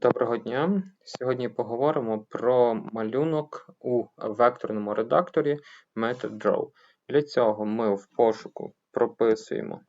Доброго дня! Сьогодні поговоримо про малюнок у векторному редакторі MetaDraw. Для цього ми в пошуку прописуємо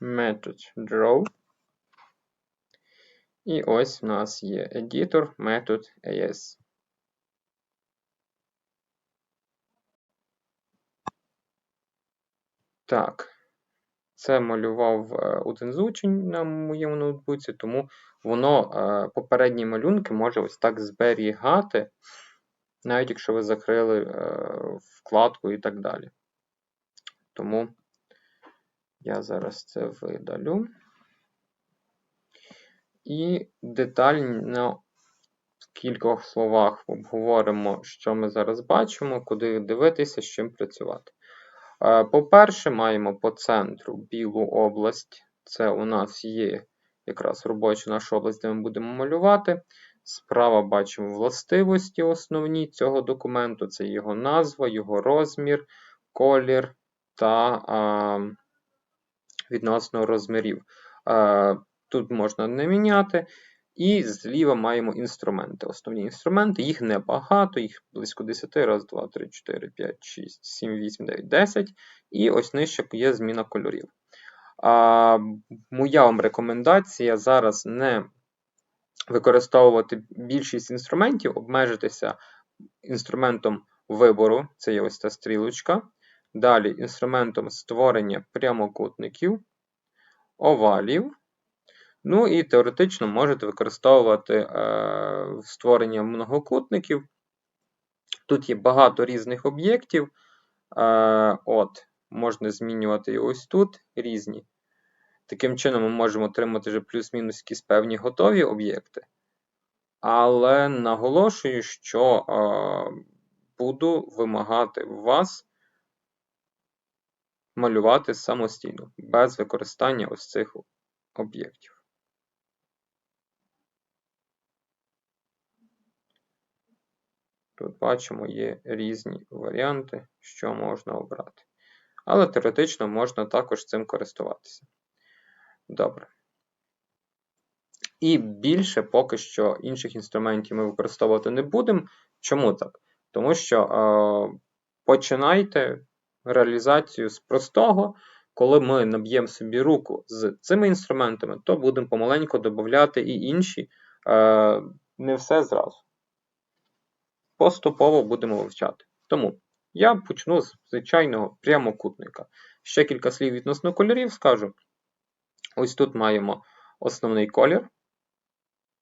MethodDraw. І ось у нас є едітор Method.as. Так. Це малював е, один з учень на моєму ноутбуці, тому воно е, попередні малюнки може ось так зберігати, навіть якщо ви закрили е, вкладку і так далі. Тому я зараз це видалю. І детально в кількох словах обговоримо, що ми зараз бачимо, куди дивитися, з чим працювати. По-перше, маємо по центру білу область. Це у нас є якраз робоча наша область, де ми будемо малювати. Справа бачимо властивості основні цього документу: це його назва, його розмір, колір та а, відносно розмірів. А, Тут можна не міняти. І зліва маємо інструменти. Основні інструменти, їх небагато, їх близько 10, раз, 2, 3, 4, 5, 6, 7, 8, 9, 10. І ось нижче є зміна кольорів. А, Моя вам рекомендація зараз не використовувати більшість інструментів, обмежитися інструментом вибору, це є ось ця стрілочка. Далі інструментом створення прямокутників, овалів. Ну і теоретично можете використовувати е, створення многокутників. Тут є багато різних об'єктів. Е, от, Можна змінювати і ось тут різні. Таким чином, ми можемо отримати вже плюс-мінус якісь певні готові об'єкти. Але наголошую, що е, буду вимагати вас малювати самостійно, без використання ось цих об'єктів. Тут бачимо, є різні варіанти, що можна обрати. Але теоретично можна також цим користуватися. Добре. І більше поки що інших інструментів ми використовувати не будемо. Чому так? Тому що е, починайте реалізацію з простого. Коли ми наб'ємо собі руку з цими інструментами, то будемо помаленьку додати і інші, е, не все зразу поступово будемо вивчати. Тому я почну з звичайного прямокутника. Ще кілька слів відносно кольорів скажу. Ось тут маємо основний колір.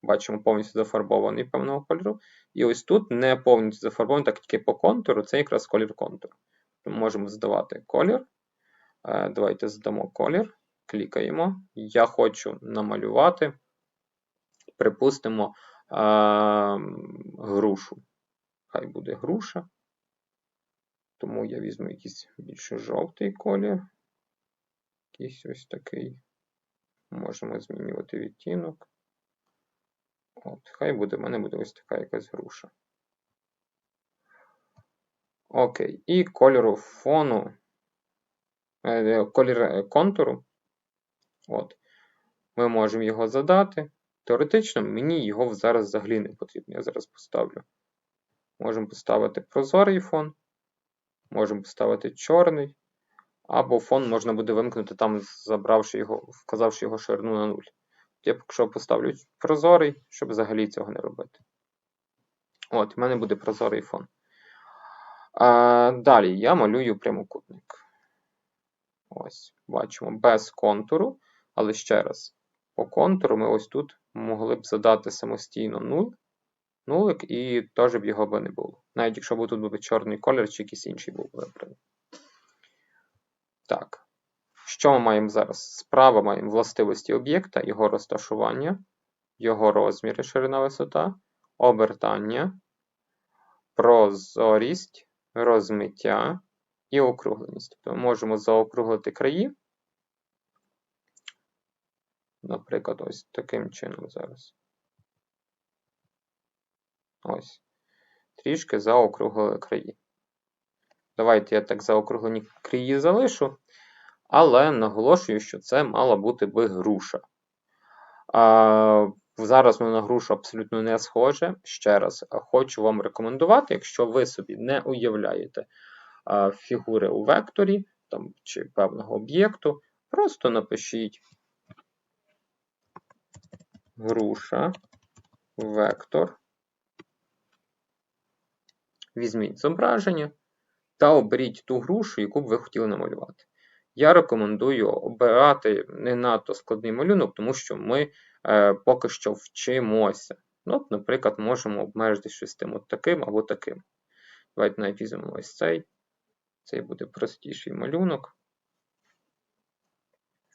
Бачимо, повністю зафарбований певного кольору. І ось тут не повністю зафарбований, так тільки по контуру, це якраз колір контуру. Можемо здавати колір. Е, давайте здамо колір. Клікаємо. Я хочу намалювати, припустимо, грушу. Хай буде груша. Тому я візьму якийсь більше жовтий колір. Якийсь ось такий. Можемо змінювати відтінок. От, Хай буде, в мене буде ось така якась груша. Окей. І кольору фону, е, колір контуру. От. Ми можемо його задати. Теоретично мені його зараз взагалі не потрібно. Я зараз поставлю Можемо поставити прозорий фон, можемо поставити чорний, або фон можна буде вимкнути, там, забравши його, вказавши його ширину на 0. Я поки що поставлю прозорий, щоб взагалі цього не робити. От, в мене буде прозорий фон. А, Далі я малюю прямокутник. Ось, бачимо, без контуру. Але ще раз, по контуру ми ось тут могли б задати самостійно 0 нулик, і теж б його би не було. Навіть якщо б тут був чорний колір чи якийсь інший був вибраний. Так. Що ми маємо зараз? Справа маємо властивості об'єкта, його розташування, його розміри, ширина висота, обертання, прозорість, розмиття і округленість. Тобто ми можемо заокруглити краї. Наприклад, ось таким чином зараз. Ось. Трішки заокруглили краї. Давайте я так заокруглені краї залишу, але наголошую, що це мала бути би груша. А, Зараз воно на грушу абсолютно не схоже. Ще раз хочу вам рекомендувати, якщо ви собі не уявляєте а, фігури у векторі там, чи певного об'єкту, просто напишіть груша, вектор. Візьміть зображення та оберіть ту грушу, яку б ви хотіли намалювати. Я рекомендую обирати не надто складний малюнок, тому що ми е, поки що вчимося. Ну, Наприклад, можемо обмежити щось тим от таким або таким. Давайте навіть візьмемо ось цей. Цей буде простіший малюнок.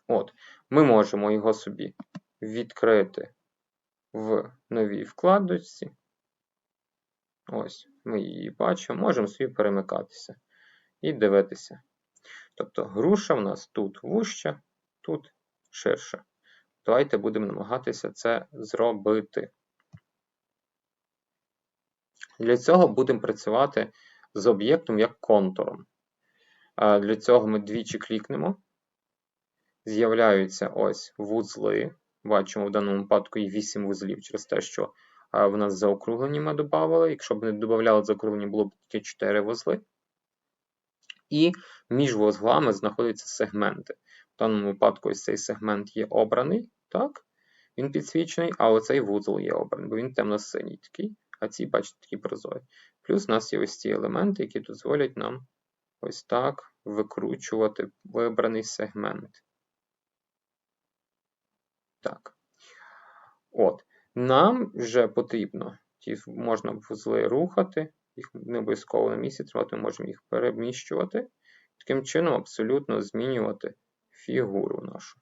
От, Ми можемо його собі відкрити в новій вкладочці. Ось, ми її бачимо, можемо собі перемикатися і дивитися. Тобто груша в нас тут вуща, тут ширша. Давайте будемо намагатися це зробити. Для цього будемо працювати з об'єктом як контуром. Для цього ми двічі клікнемо. З'являються ось вузли. Бачимо, в даному випадку і 8 вузлів через те, що в нас заокруглені ми додавали. Якщо б не додавали заокруглені, було б тільки 4 вузли. І між вузлами знаходяться сегменти. В даному випадку ось цей сегмент є обраний, так? він підсвічений, а оцей вузол є обраний, бо він темно-синій такий, а ці, бачите, такі прозорі. Плюс у нас є ось ці елементи, які дозволять нам ось так викручувати вибраний сегмент. Так. От. Нам вже потрібно, ті можна вузли рухати, їх не обов'язково на місці тривати, ми можемо їх переміщувати. Таким чином абсолютно змінювати фігуру нашу.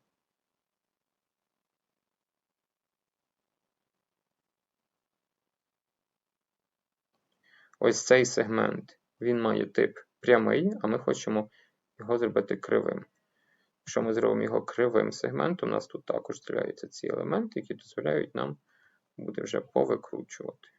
Ось цей сегмент, він має тип прямий, а ми хочемо його зробити кривим. Якщо ми зробимо його кривим сегментом, у нас тут також з'являються ці елементи, які дозволяють нам буде вже повикручувати.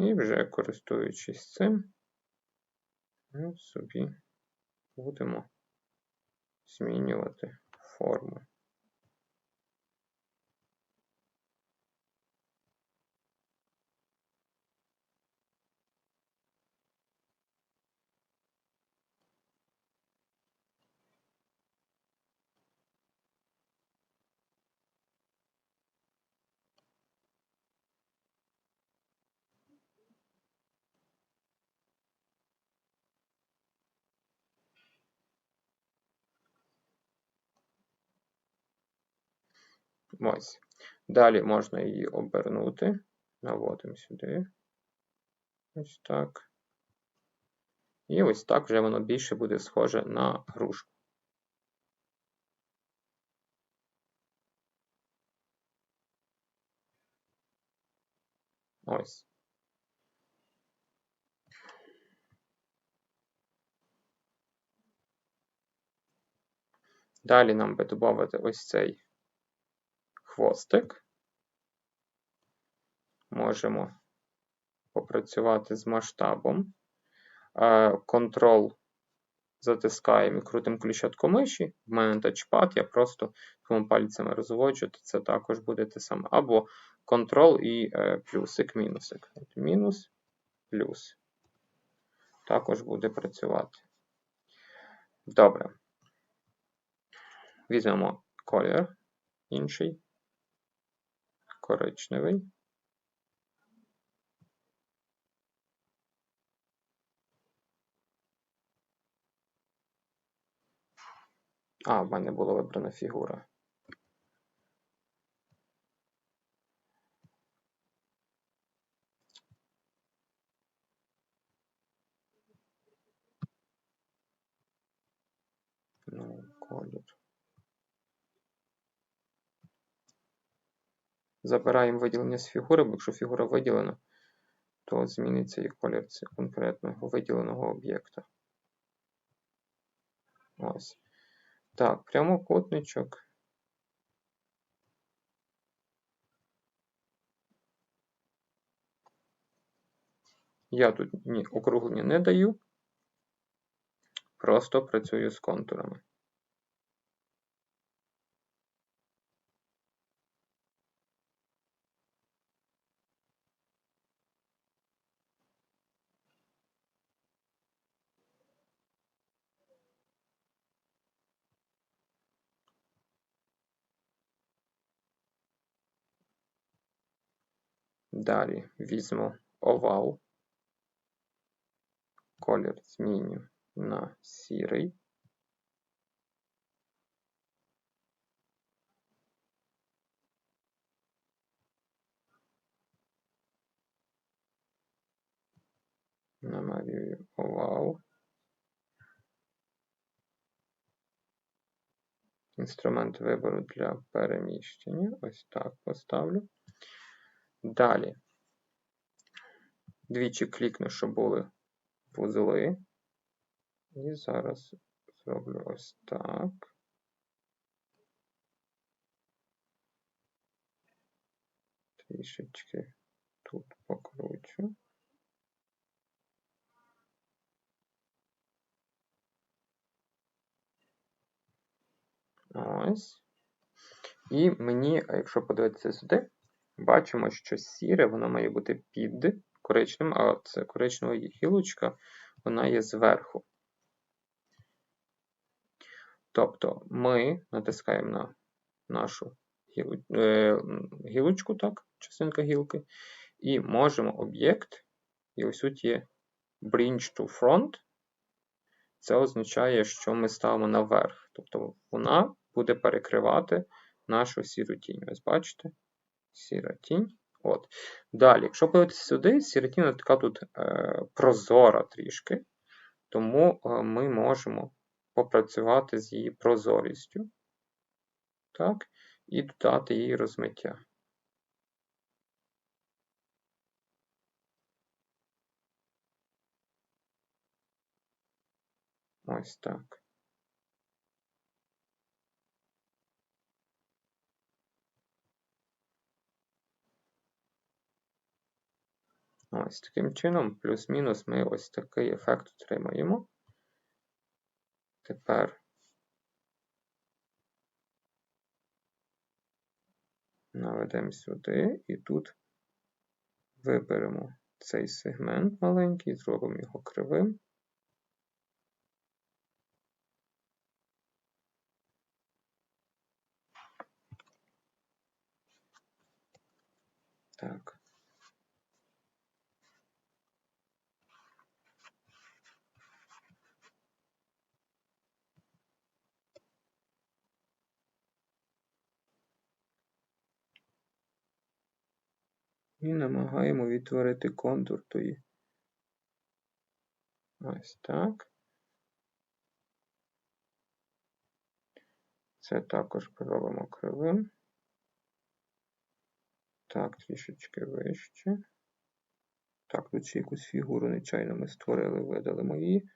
І вже користуючись цим, ми собі будемо змінювати форму. Ось. Далі можна її обернути. Наводимо сюди. Ось так. І ось так вже воно більше буде схоже на грушку. Ось. Далі нам би додати ось цей хвостик. Можемо попрацювати з масштабом. Контрол затискаємо і крутимо кліщатку миші. В мене тачпад, я просто двома пальцями розводжу, то це також буде те саме. Або контрол і е, плюсик, мінусик. Мінус, плюс. Також буде працювати. Добре. Візьмемо колір інший коричневий. А, в мене була вибрана фігура. Ну, колір. Забираємо виділення з фігури, бо якщо фігура виділена, то зміниться і колір конкретного виділеного об'єкта. Ось. Так, прямокутничок. Я тут ні округлення не даю, просто працюю з контурами. Далі візьму овал, колір зміню на сірий. Намалюю овал. Інструмент вибору для переміщення. Ось так поставлю. Далі. Двічі клікну, щоб були вузли. І зараз зроблю ось так. Трішечки тут покручу. Ось. І мені, якщо подивитися сюди, бачимо, що сіре, воно має бути під коричневим, а це коричнева гілочка, вона є зверху. Тобто ми натискаємо на нашу е, гілочку, так, частинка гілки, і можемо об'єкт, і ось тут є bridge to front. Це означає, що ми ставимо наверх. Тобто вона буде перекривати нашу сіру тінь. Ось бачите? Сіра тінь. От. Далі, якщо подивитися сюди, сіра тінь така тут е, прозора трішки, тому е, ми можемо попрацювати з її прозорістю. Так, і додати їй розмиття. Ось так. Ось таким чином, плюс-мінус, ми ось такий ефект отримаємо. Тепер наведемо сюди і тут виберемо цей сегмент маленький, зробимо його кривим. Так. І намагаємо відтворити контур тої. Ось так. Це також поробимо кривим. Так, трішечки вище. Так, тут ще якусь фігуру нечайно ми створили, видалимо її.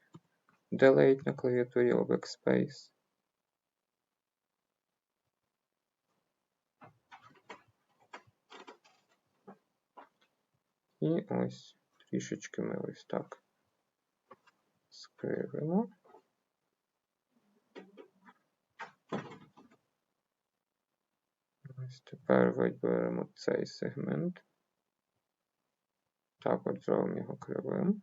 Delete на клавіатурі об І ось трішечки ми ось так скривимо. Ось тепер виберемо цей сегмент. Так от зробимо його кривим.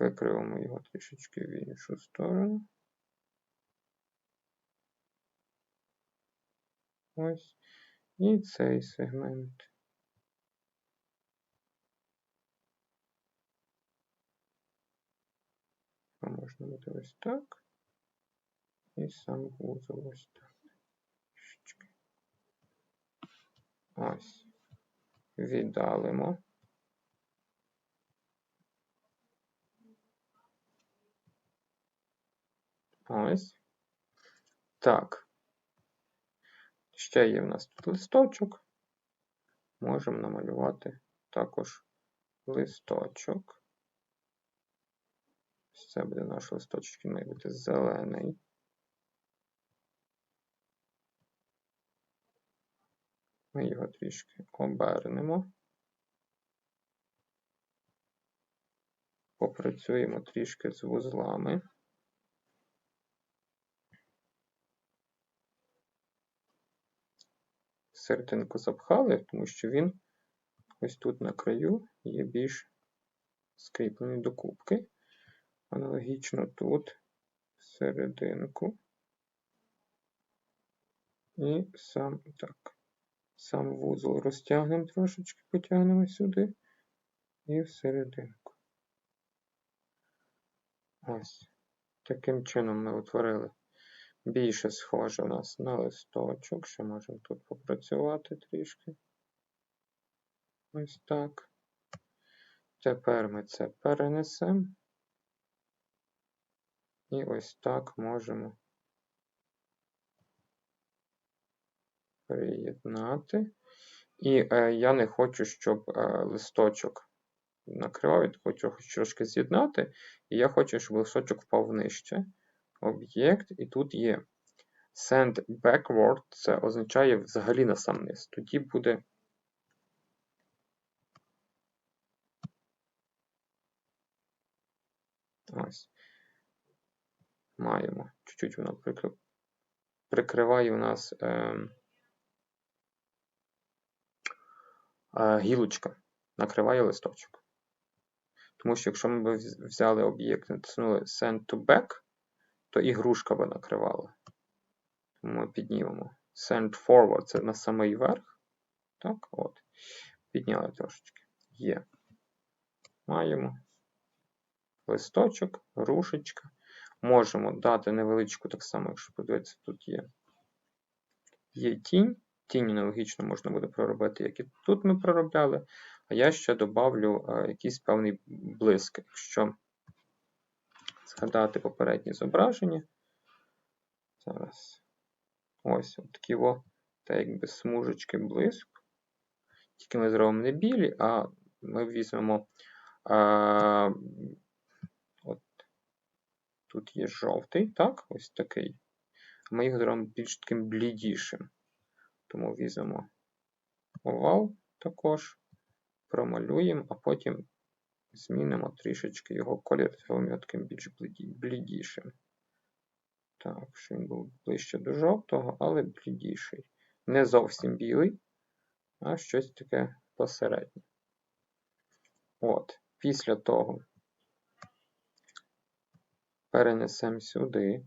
Викривимо його трішечки в іншу сторону. Ось. І цей сегмент. А можна буде ось так. І сам вузол ось так. Ось. Віддалимо. Ось. Так. Ще є в нас тут листочок. Можемо намалювати також листочок. Це буде наш листочок, він має бути зелений. Ми його трішки обернемо. Попрацюємо трішки з вузлами. Серединку запхали, тому що він ось тут на краю є більш скріплений до кубки. Аналогічно тут серединку. І сам так. Сам вузол розтягнемо трошечки, потягнемо сюди і всерединку. Ось. Таким чином ми утворили більше схоже у нас на листочок. Ще можемо тут попрацювати трішки. Ось так. Тепер ми це перенесемо. І ось так можемо приєднати. І е, я не хочу, щоб е, листочок накривав, я хочу хоч трошки з'єднати. І я хочу, щоб листочок впав нижче. Об'єкт, і тут є send backward, це означає взагалі на сам низ. Тоді буде. Ось. Маємо. Чуть-чуть воно прикриває у нас. Е... гілочка накриває листочок. Тому що якщо ми б взяли об'єкт, натиснули Send to Back, то і грушка би накривала. Тому ми піднімемо. Send forward це на самий верх. Так, от. Підняли трошечки. Є. Маємо листочок, грушечка. Можемо дати невеличку, так само, якщо подивитися, тут є. Є тінь. Тінь аналогічно можна буде проробити, як і тут ми проробляли. А я ще добавлю якийсь певний блиск. Якщо згадати попереднє зображення. Зараз ось такі о, та якби смужечки блиск. Тільки ми зробимо не білі, а ми візьмемо. От Тут є жовтий, так, ось такий. Ми їх зробимо більш таким блідішим. Тому візьмемо овал також, промалюємо, а потім змінимо трішечки його колір, зробимо його таким більш блідішим. Так, що він був ближче до жовтого, але блідіший. Не зовсім білий, а щось таке посереднє. От, після того перенесемо сюди.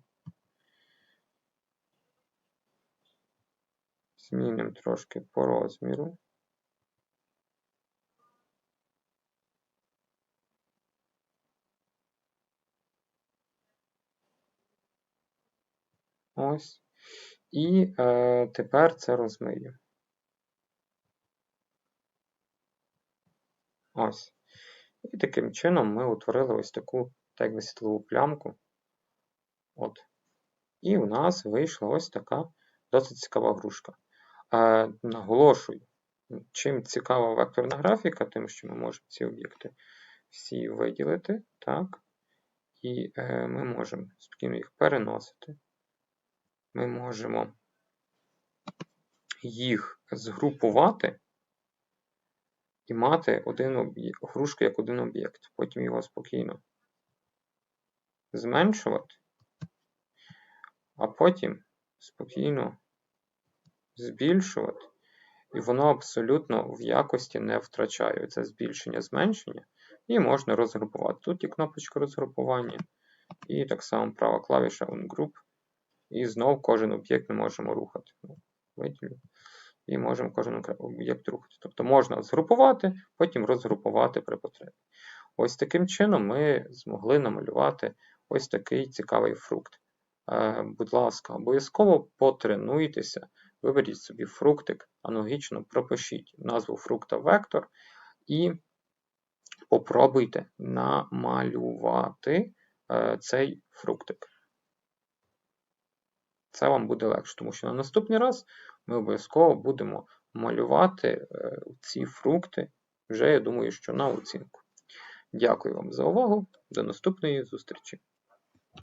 Змінимо трошки по розміру. Ось. І е, тепер це розмию. Ось. І таким чином ми утворили ось таку так би світлову плямку. От. І у нас вийшла ось така досить цікава грушка. Е, наголошую, чим цікава векторна графіка, тим, що ми можемо ці об'єкти всі виділити, так, і е, ми можемо спокійно їх переносити. Ми можемо їх згрупувати і мати один грушку як один об'єкт. Потім його спокійно зменшувати, а потім спокійно збільшувати, і воно абсолютно в якості не втрачає це збільшення, зменшення, і можна розгрупувати. Тут є кнопочка розгрупування, і так само права клавіша Ungroup. І знову кожен об'єкт ми можемо рухати. Ну, виділю. І можемо кожен об'єкт рухати. Тобто можна згрупувати, потім розгрупувати при потребі. Ось таким чином ми змогли намалювати ось такий цікавий фрукт. Е, будь ласка, обов'язково потренуйтеся Виберіть собі фруктик, аналогічно пропишіть назву фрукта вектор і попробуйте намалювати е, цей фруктик. Це вам буде легше, тому що на наступний раз ми обов'язково будемо малювати е, ці фрукти вже, я думаю, що на оцінку. Дякую вам за увагу. До наступної зустрічі!